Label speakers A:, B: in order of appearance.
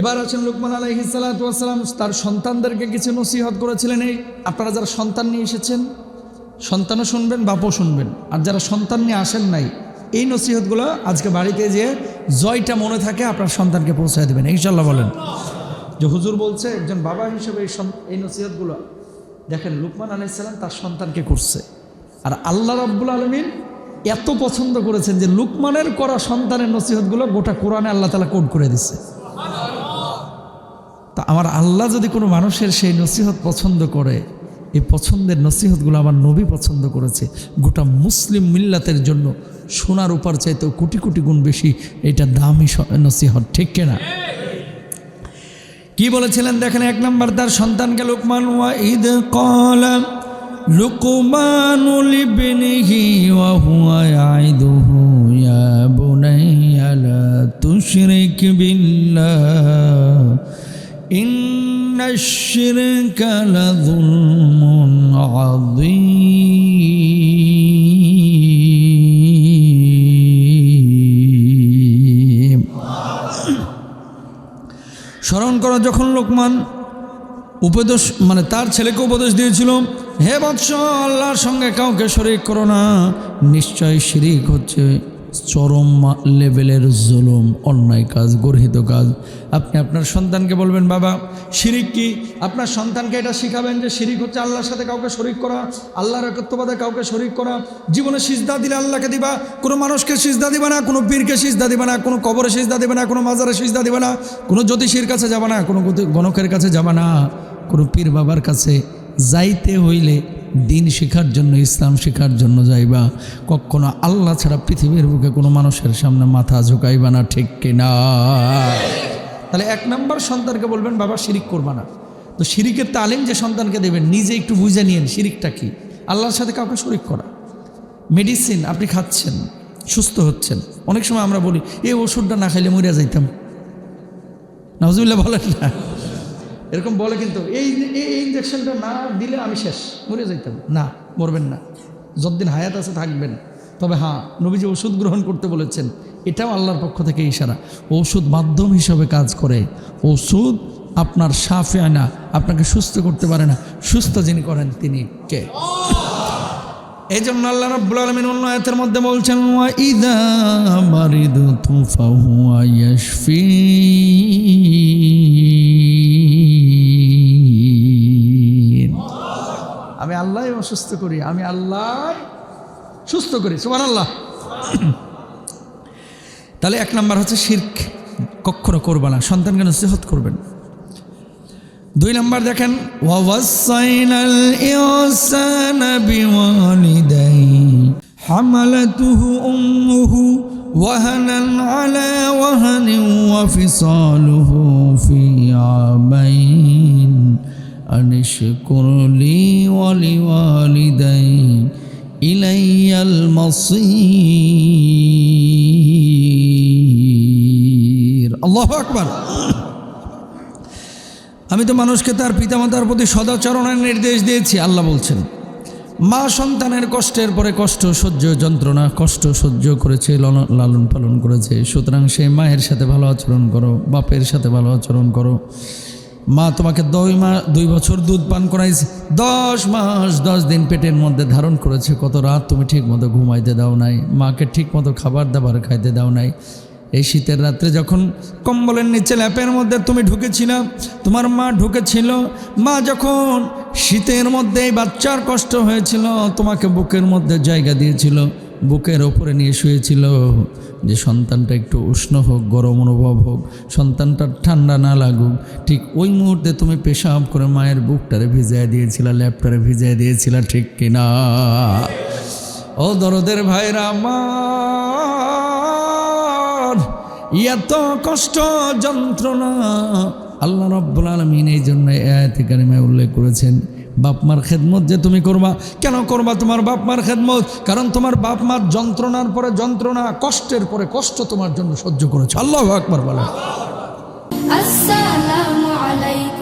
A: এবার আছেন লুকমান আলাইহিসালাম তার সন্তানদেরকে কিছু নসিহত করেছিলেন এই। আপনারা যারা সন্তান নিয়ে এসেছেন, সন্তানও শুনবেন, বাপও শুনবেন। আর যারা সন্তান নিয়ে আসেন নাই, এই নসিহতগুলো আজকে বাড়িতে যে জয়টা মনে থাকে, আপনার সন্তানকে পৌঁছায় দেবেন। ইনশাল্লাহ বলেন। যে হুজুর বলছে, একজন বাবা হিসেবে এই এই নসিহতগুলো দেখেন, লুকমান আলাইসাল্লাম তার সন্তানকে করছে। আর আল্লাহ রাব্বুল আলমিন এত পছন্দ করেছেন যে লুকমানের করা সন্তানের নসিহতগুলো গোটা কোরআনে আল্লাহ তালা কোড করে দিচ্ছে তা আমার আল্লাহ যদি কোনো মানুষের সেই নসিহত পছন্দ করে, এই পছন্দের নসিহতগুলো আমার নবী পছন্দ করেছে। গোটা মুসলিম মিল্লাতের জন্য সোনার উপার চাইতেও কোটি কোটি গুণ বেশি এটা দামি নসিহত, ঠিক কেনা কি বলেছিলেন দেখেন, এক নম্বর তার সন্তানকে লোকমান, ওয়া ঈদ কলাম লুকমানুল ইবনিহি ওয়া হুয়া إن الشرك لظلم عظيم স্মরণ করো যখন লোকমান উপদেশ মানে তার ছেলেকে উপদেশ দিয়েছিল হে বৎস আল্লাহর সঙ্গে কাউকে শরিক করো না নিশ্চয় শিরিক হচ্ছে চরম লেভেলের জুলুম, অন্যায় কাজ, গর্হিত কাজ। আপনি আপনার সন্তানকে বলবেন, বাবা, শিরিক কি? আপনার সন্তানকে এটা শিখাবেন যে শিরিক হচ্ছে আল্লাহর সাথে কাউকে শরিক করা, আল্লাহর একত্ববাদে কাউকে শরিক করা। জীবনে সিজদা দিলে আল্লাহকে দিবা, কোনো মানুষকে সিজদা দিবা না, কোনো পীরকে সিজদা দিবা না, কোনো কবরে সিজদা দিবে না, কোনো মাজারে সিজদা দিবে না, কোনো জ্যোতিষীর কাছে যাবা না, কোনো গণকের কাছে যাবা না, কোনো পীর বাবার কাছে যাইতে হইলে দিন শেখার জন্য, ইসলাম শেখার জন্য যাইবা। কখনো আল্লাহ ছাড়া পৃথিবীর বুকে কোনো মানুষের সামনে মাথা ঝুঁকাইবা না, ঠিক কিনা? তাহলে এক নম্বর সন্তানকে বলবেন, বাবা, শিরিক করবা না। তো শিরিকের তালিম যে সন্তানকে দেবেন, নিজে একটু বুঝে নিয়েন, শিরিকটা কি? আল্লাহর সাথে কাউকে শরিক করা। মেডিসিন, আপনি খাচ্ছেন, সুস্থ হচ্ছেন। অনেক সময় আমরা বলি, এই ওষুধটা না খাইলে মরিয়া যাইতাম। নজরুল্লাহ বলেন না। এরকম বলে কিন্তু, এই এই ইঞ্জেকশনটা না দিলে আমি শেষ, মরে যাইতাম। না, মরবেন না। যতদিন হায়াত আছে থাকবেন। তবে হ্যাঁ নবীজি ওষুধ গ্রহণ করতে বলেছেন, এটাও আল্লাহর পক্ষ থেকে ইশারা। ওষুধ মাধ্যম হিসাবে কাজ করে। ওষুধ আপনার সাফে আনা, আপনাকে সুস্থ করতে পারে না। সুস্থ যিনি করেন তিনি কে? এই জন্য আল্লাহ রাব্বুল আলামিন অন্য আয়াতের মধ্যে বলছেন ইদা মারিদতু ফাহুয়া ইয়াশফিন আল্লাহ অসুস্থ করি, আমি আল্লাহ সুস্থ করি, সুবহানাল্লাহ। তাহলে এক নাম্বার হচ্ছে শিরক কখনো করবা না, সন্তানকে নসিহত করবেন। দুই নম্বর দেখেন হামালাতুহু আমি তো মানুষকে তার পিতামাতার প্রতি সদাচরণের নির্দেশ দিয়েছি, আল্লাহ বলছেন, মা সন্তানের কষ্টের পরে কষ্ট, সহ্য, যন্ত্রণা, কষ্ট সহ্য করেছে লন- লালন পালন করেছে। সুতরাং সেই মায়ের সাথে ভালো আচরণ করো, বাপের সাথে ভালো আচরণ করো। মা তোমাকে দুই মাস দুই বছর দুধ পান করাইছে। দশ মাস, দশ দিন পেটের মধ্যে ধারণ করেছে, কত রাত তুমি ঠিক মতো ঘুমাইতে দাও নাই, মাকে ঠিক মতো খাবার দাবার খাইতে দাও নাই। এই শীতের রাত্রে যখন কম্বলের নিচে ল্যাপের মধ্যে তুমি ঢুকেছিলা, তোমার মা ঢুকেছিল, মা যখন শীতের মধ্যে এই বাচ্চার কষ্ট হয়েছিল, তোমাকে বুকের মধ্যে জায়গা দিয়েছিল, বুকের ওপরে নিয়ে শুয়েছিল। যে সন্তানটা একটু উষ্ণ হোক, গরম অনুভব হোক, সন্তানটা ঠান্ডা না লাগুক, ঠিক ওই মুহূর্তে তুমি পেশাব করে মায়ের বুকটারে ভিজাই দিয়েছিলা, ল্যাপটারে ভিজাই দিয়েছিলা, ঠিক কিনা? ও দরদের ভাইরা আমার, এত কষ্ট, যন্ত্রণা, আল্লাহ রব্বুল আলমিন এই জন্য আয়াতে কারিমায় উল্লেখ করেছেন বাপ মার খেদমত যে তুমি করবা, কেন করবা তোমার বাপ মার খেদমত? কারণ তোমার বাপ মার যন্ত্রণার পরে যন্ত্রণা, কষ্টের পরে কষ্ট তোমার জন্য সহ্য করেছে। আল্লাহ আকবর বলে
B: আসসালামু আলাইকুম।